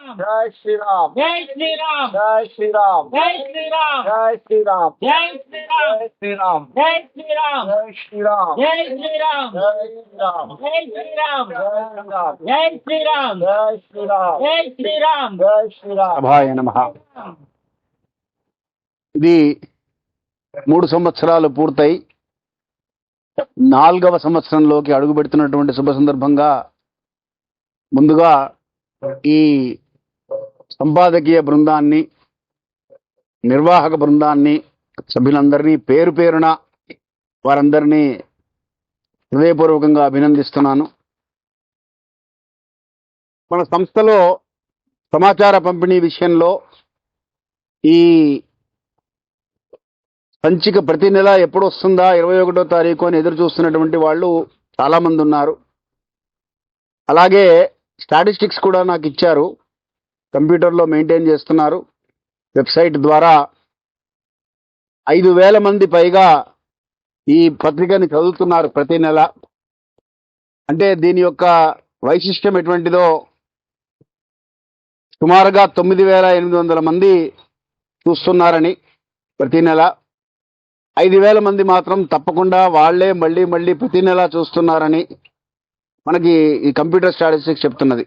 జై శ్రీరామ్ జై శ్రీరామ్ జై శ్రీరామ్ జై శ్రీరామ్ జై జై శ్రీరామ్ జై శ్రీరామ్ జై శ్రీరామ్ జై శ్రీరామ్ జై శ్రీరామ్ జై శ్రీరామ్ జై శ్రీరామ్ జై శ్రీరామ్ జై శ్రీరామ్ జై శ్రీరామ్ నమ ఇది మూడు సంవత్సరాలు పూర్తయి నాలుగవ సంవత్సరంలోకి అడుగు పెడుతున్నటువంటి శుభ సందర్భంగా ముందుగా ఈ సంపాదకీయ బృందాన్ని నిర్వాహక బృందాన్ని సభ్యులందరినీ పేరు పేరున వారందరినీ హృదయపూర్వకంగా అభినందిస్తున్నాను. మన సంస్థలో సమాచార పంపిణీ విషయంలో ఈ సంచిక ప్రతి నెల ఎప్పుడు వస్తుందా ఇరవై ఒకటో తారీఖు అని ఎదురు చూస్తున్నటువంటి వాళ్ళు చాలామంది ఉన్నారు. అలాగే స్టాటిస్టిక్స్ కూడా నాకు ఇచ్చారు. కంప్యూటర్లో మెయింటైన్ చేస్తున్నారు. వెబ్సైట్ ద్వారా ఐదు వేల మంది పైగా ఈ పత్రికని చదువుతున్నారు ప్రతి నెల. అంటే దీని యొక్క వైశిష్టం ఎటువంటిదో సుమారుగా తొమ్మిది వేల ఎనిమిది వందల మంది చూస్తున్నారని ప్రతి నెల. ఐదు వేల మంది మాత్రం తప్పకుండా వాళ్ళే మళ్ళీ మళ్ళీ ప్రతి నెల చూస్తున్నారని మనకి ఈ కంప్యూటర్ స్టాటిస్టిక్స్ చెప్తున్నది.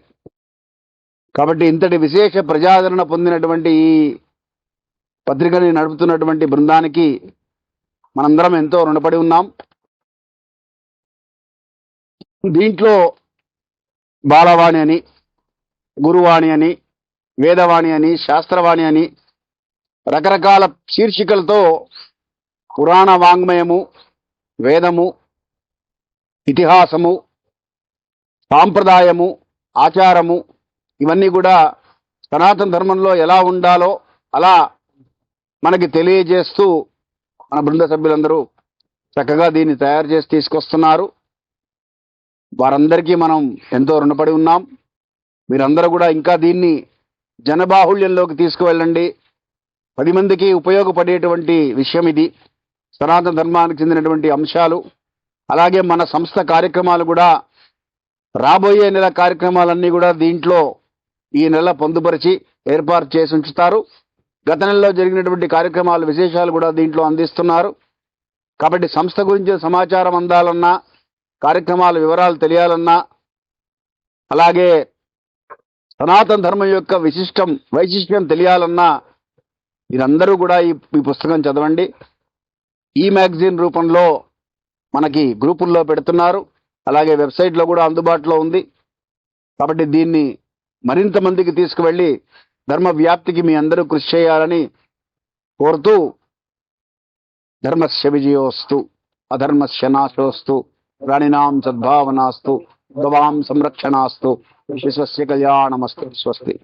కాబట్టి ఇంతటి విశేష ప్రజాదరణ పొందినటువంటి ఈ పత్రికని నడుపుతున్నటువంటి బృందానికి మనందరం ఎంతో రుణపడి ఉన్నాం. దీంట్లో బాలవాణి అని గురువాణి అని వేదవాణి అని శాస్త్రవాణి అని రకరకాల శీర్షికలతో పురాణ వాంగ్మయము వేదము ఇతిహాసము సాంప్రదాయము ఆచారము ఇవన్నీ కూడా సనాతన ధర్మంలో ఎలా ఉండాలో అలా మనకి తెలియజేస్తూ మన బృంద సభ్యులందరూ చక్కగా దీన్ని తయారు చేసి తీసుకొస్తున్నారు. వారందరికీ మనం ఎంతో రుణపడి ఉన్నాం. మీరందరూ కూడా ఇంకా దీన్ని జనబాహుళ్యంలోకి తీసుకువెళ్ళండి. పది మందికి ఉపయోగపడేటువంటి విషయం ఇది. సనాతన ధర్మానికి చెందినటువంటి అంశాలు. అలాగే మన సంస్థ కార్యక్రమాలు కూడా రాబోయే నెల కార్యక్రమాలన్నీ కూడా దీంట్లో ఈ నెల పొందుపరిచి ఏర్పాటు చేసి ఉంచుతారు. గత నెలలో జరిగినటువంటి కార్యక్రమాలు విశేషాలు కూడా దీంట్లో అందిస్తున్నారు. కాబట్టి సంస్థ గురించి సమాచారం అందాలన్నా కార్యక్రమాల వివరాలు తెలియాలన్నా అలాగే సనాతన ధర్మం యొక్క విశిష్టం వైశిష్ట్యం తెలియాలన్నా మీరందరూ కూడా ఈ ఈ పుస్తకం చదవండి. ఈ మ్యాగజైన్ రూపంలో మనకి గ్రూపుల్లో పెడుతున్నారు. అలాగే వెబ్సైట్లో కూడా అందుబాటులో ఉంది. కాబట్టి దీన్ని మరింత మందికి తీసుకువెళ్ళి ధర్మ వ్యాప్తికి మీ అందరూ కృషి చేయాలని కోరుతూ ధర్మస్య విజయోస్తు అధర్మస్య నాశోస్తు ప్రాణినాం సద్భావనాస్తు గవాం సంరక్షణాస్తు విశ్వస్య కళ్యాణమస్తు స్వస్తి.